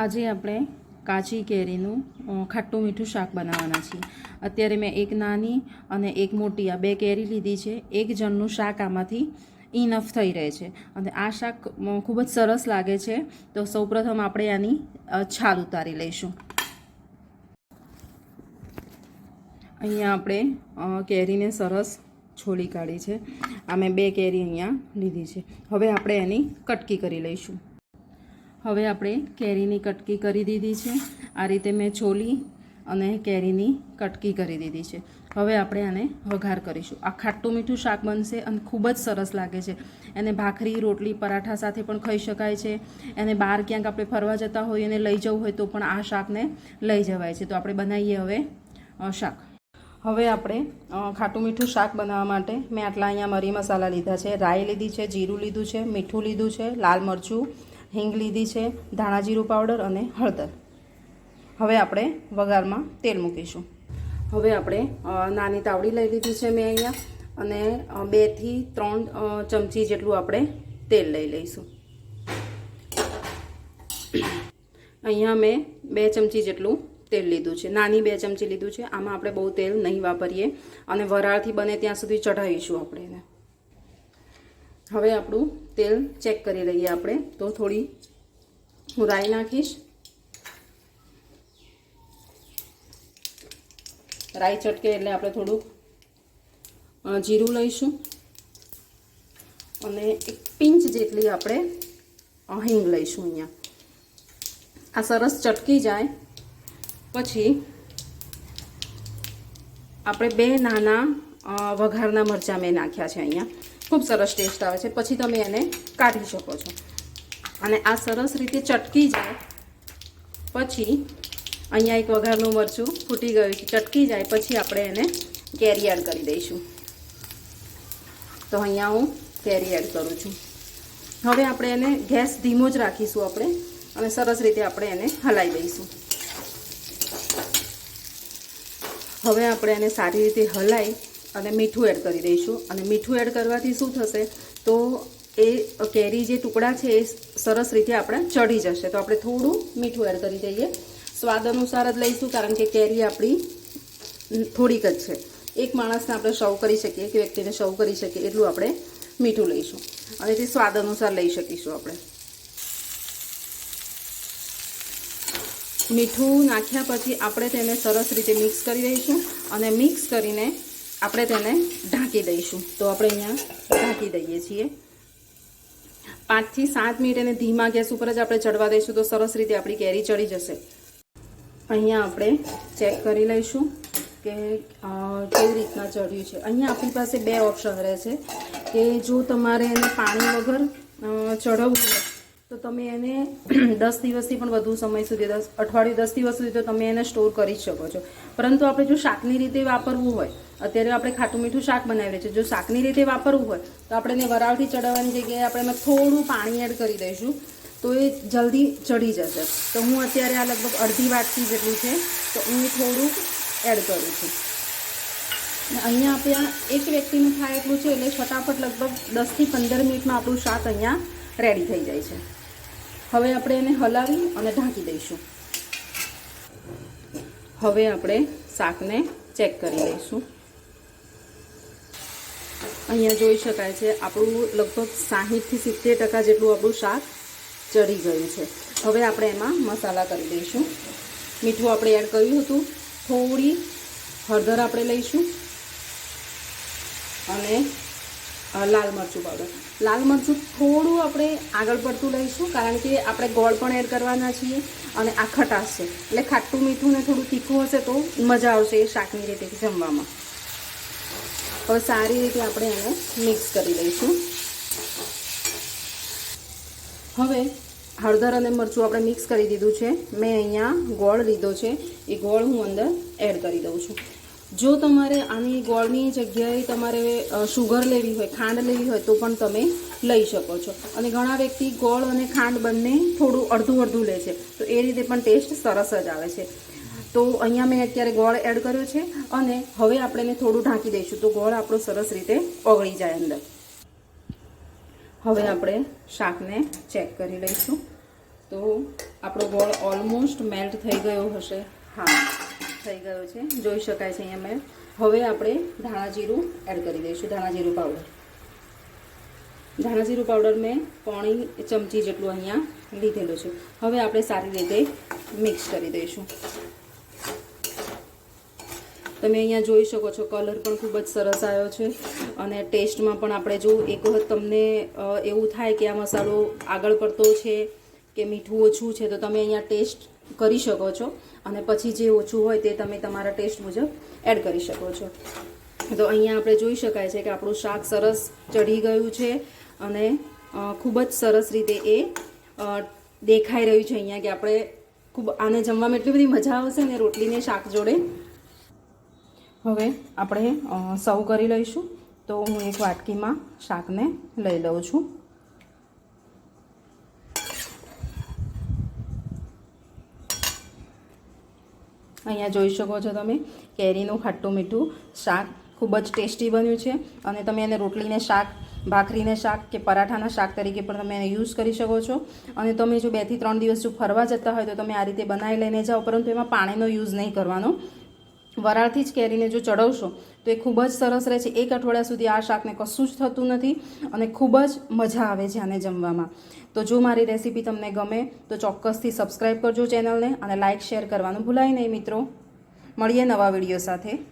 આજે આપણે કાચી કેરીનું ખાટું મીઠું શાક બનાવવાના છીએ. અત્યારે મેં એક નાની અને એક મોટી આ બે કેરી લીધી છે. એક જણનું શાક આમાંથી ઇનફ થઈ રહે છે. અને આ શાક ખૂબ જ સરસ લાગે છે. તો સૌપ્રથમ આપણે આની છાલ ઉતારી લઈશું. અહીંયા આપણે કેરીને સરસ છોલી કાઢી છે. આ મેં બે કેરી અહીંયા લીધી છે. હવે આપણે એની કટકી કરી લઈશું. હવે આપણે કેરીની કટકી કરી દીધી છે. આ રીતે મેં છોલી અને કેરીની કટકી કરી દીધી છે. હવે આપણે આને વઘાર કરીશું. આ ખાટું મીઠું શાક બનશે અને ખૂબ જ સરસ લાગે છે. એને ભાખરી, રોટલી, પરાઠા સાથે પણ ખાઈ શકાય છે. એને બહાર ક્યાંક આપણે ફરવા જતા હોઈએ અને લઈ જવું હોય તો પણ આ શાકને લઈ જવાય છે. તો આપણે બનાવીએ હવે શાક. હવે આપણે ખાટું મીઠું શાક બનાવવા માટે મેં આટલા અહીંયા મરી મસાલા લીધા છે. રાઈ લીધી છે, જીરું લીધું છે, મીઠું લીધું છે, લાલ મરચું હિંગ લીધી છે, ધાણા જીરું પાવડર અને હળદર. હવે આપણે વઘારમાં તેલ મૂકીશું. હવે આપણે નાની તાવડી લઈ લીધી છે મેં અહીંયા અને બેથી ત્રણ ચમચી જેટલું આપણે તેલ લઈ લઈશું. અહીંયા મેં બે ચમચી જેટલું તેલ લીધું છે. નાની બે ચમચી લીધું છે. આમાં આપણે બહુ તેલ નહીં વાપરીએ અને વરાળથી બને ત્યાં સુધી ચઢાવીશું આપણે એને. હવે આપણું તેલ ચેક કરી લઈએ આપણે. તો થોડી હું રાઈ નાખીશ. રાઈ ચટકે એટલે આપણે થોડુંક જીરું લઈશું. અને એક પિંચ જેટલી આપણે હિંગ લઈશું અહીંયા. આ સરસ ચટકી જાય. પછી આપણે બે નાના વઘારના મરચાં મેં નાખ્યા છે અહીંયા. ખૂબ સરસ ટેસ્ટ આવે છે. પછી તમે એને કાઢી શકો છો. અને આ સરસ રીતે ચટકી જાય. પછી અહીંયા એક વઘારનું મરચું ફૂટી ગયું છે. ચટકી જાય. પછી આપણે એને કેરી એડ કરી દઈશું. તો અહીંયા હું કેરી એડ કરું છું. હવે આપણે એને ગેસ ધીમો જ રાખીશું આપણે અને સરસ રીતે આપણે એને હલાવી દઈશું. હવે આપણે એને સારી રીતે હલાવી અને મીઠું એડ કરી દઈશું. અને મીઠું એડ કરવાથી શું થશે? તો એ કેરી જે ટુકડા છે એ સરસ રીતે આપણે ચડી જશે. તો આપણે થોડું મીઠું એડ કરી દઈએ. સ્વાદ અનુસાર જ લઈશું, કારણ કે કેરી આપણી થોડીક જ છે. એક માણસને આપણે સર્વ કરી શકીએ કે વ્યક્તિને સર્વ કરી શકીએ, એટલું આપણે મીઠું લઈશું. અને તે સ્વાદ અનુસાર લઈ શકીશું આપણે. મીઠું નાખ્યા પછી આપણે તેને સરસ રીતે મિક્સ કરી દઈશું. અને મિક્સ કરીને આપણે તેને ઢાંકી દઈશું. તો આપણે અહીંયા ઢાંકી દઈએ છીએ. પાંચથી સાત મિનિટ એને ધીમા ગેસ ઉપર જ આપણે ચડવા દઈશું તો સરસ રીતે આપણી કેરી ચડી જશે. અહીંયા આપણે ચેક કરી લઈશું કે કેવી રીતના ચડ્યું છે. અહીંયા આપણી પાસે બે ઓપ્શન રહે છે કે જો તમારે એને પાણી વગર ચડવવું હોય, તો તમે એને દસ દિવસથી પણ વધુ સમય સુધી, દસ, અઠવાડિયું દસ દિવસ સુધી તો તમે એને સ્ટોર કરી શકો છો. પરંતુ આપણે જો શાકની રીતે વાપરવું હોય અત્યારે આપણે ખાટું મીઠું શાક બનાવીએ છીએ. જો શાકની રીતે વાપરવું હોય, તો આપણે એને વરાળથી ચડાવવાની જગ્યાએ આપણે એમાં થોડું પાણી એડ કરી દઈશું. તો એ જલ્દી ચડી જશે. તો હું અત્યારે આ લગભગ અડધી વાટકી જેટલું છે, તો હું થોડુંક એડ કરું છું. અહીંયા આપણે એક વ્યક્તિનું થાય એટલું છે, એટલે ફટાફટ લગભગ દસથી પંદર મિનિટમાં આપણું શાક અહીંયા રેડી થઈ જાય છે. હવે આપણે એને હલાવી અને ઢાંકી દઈશું. હવે આપણે શાકને ચેક કરી લઈશું. અહીંયા જોઈ શકાય છે, આપણું લગભગ સાહીઠથી સિત્તેર ટકા જેટલું આપણું શાક ચડી ગયું છે. હવે આપણે એમાં મસાલા કરી દઈશું. મીઠું આપણે એડ કર્યું હતું, થોડી હળદર આપણે લઈશું અને લાલ મરચું પાવડર લાલ મરચું થોડું આપણે આગળ પડતું લઈશું, કારણ કે આપણે ગોળ પણ એડ કરવાના છીએ અને આ ખટાશ છે. એટલે ખાટું મીઠું ને થોડું તીખું હશે તો મજા આવશે એ શાકની રીતે જમવામાં. હવે સારી રીતે આપણે એને મિક્સ કરી દઈશું હવે હળદર અને મરચું આપણે મિક્સ કરી દીધું છે. મેં અહીંયા ગોળ લીધો છે. એ ગોળ હું અંદર એડ કરી દઉં છું. જો તમારે આની ગોળની જગ્યાએ તમારે શુગર લેવી હોય, ખાંડ લેવી હોય, તો પણ તમે લઈ શકો છો. અને ઘણા વ્યક્તિ ગોળ અને ખાંડ બંને થોડું અડધું અડધું લે છે. તો એ રીતે પણ ટેસ્ટ સરસ જ આવે છે. તો અહીંયા મેં અત્યારે ગોળ એડ કર્યો છે અને હવે આપણે એને થોડું ઢાંકી દઈશું. તો ગોળ આપણો સરસ રીતે ઓગળી જાય અંદર. હવે આપણે શાકને ચેક કરી લઈશું. તો આપણો ગોળ ઓલમોસ્ટ મેલ્ટ થઈ ગયો હશે. હા, થઈ ગયો છે. જોઈ શકાય છે અહીંયા મેં હવે આપણે ધાણા જીરું એડ કરી દઈશું. ધાણા જીરું પાવડર ધાણા જીરું પાવડર મેં પોણી ચમચી જેટલું અહીંયા લીધેલું છે. હવે આપણે સારી રીતે મિક્સ કરી દઈશું. તમે અહીંયા જોઈ શકો છો, કલર પણ ખૂબ જ સરસ આવ્યો છે. અને ટેસ્ટમાં પણ આપણે જો એક વખત તમને એવું થાય કે આ મસાલો આગળ પડતો છે કે મીઠું ઓછું છે, તો તમે અહીંયા ટેસ્ટ કરી શકો છો. અને પછી જે ઓછું હોય તે તમે તમારા ટેસ્ટ મુજબ એડ કરી શકો છો. તો અહીંયા આપણે જોઈ શકાય છે કે આપણું શાક સરસ ચઢી ગયું છે અને ખૂબ જ સરસ રીતે એ દેખાઈ રહ્યું છે અહીંયા કે આપણે ખૂબ, આને જમવામાં એટલી બધી મજા આવશે ને રોટલીને શાક જોડે હવે આપણે સર્વ કરી લઈશું. તો હું એક વાટકીમાં શાકને લઈ લઉં છું. અહીંયા જોઈ શકો છો તમે, કેરીનું ખાટું મીઠું શાક ખૂબ જ ટેસ્ટી બન્યું છે. અને તમે એને રોટલીને શાક, ભાખરીને શાક કે પરાઠાના શાક તરીકે પણ તમે એને યુઝ કરી શકો છો. અને તમે જો બેથી ત્રણ દિવસ જો ફરવા જતા હોય તો તમે આ રીતે બનાવી લઈને જાઓ, પરંતુ એમાં પાણીનો યુઝ નહીં કરવાનો. વરાળથી જ કેરીને જો ચડવશો, તો એ ખૂબ જ સરસ રહે છે. એક અઠવાડિયા સુધી આ શાકને કશું જ થતું નથી અને ખૂબ જ મજા આવે છે આને જમવામાં. તો જો મારી રેસીપી તમને ગમે, તો ચોક્કસથી સબસ્ક્રાઈબ કરજો ચેનલને અને લાઇક શેર કરવાનું ભૂલાય નહીં મિત્રો. મળીએ નવા વીડિયો સાથે.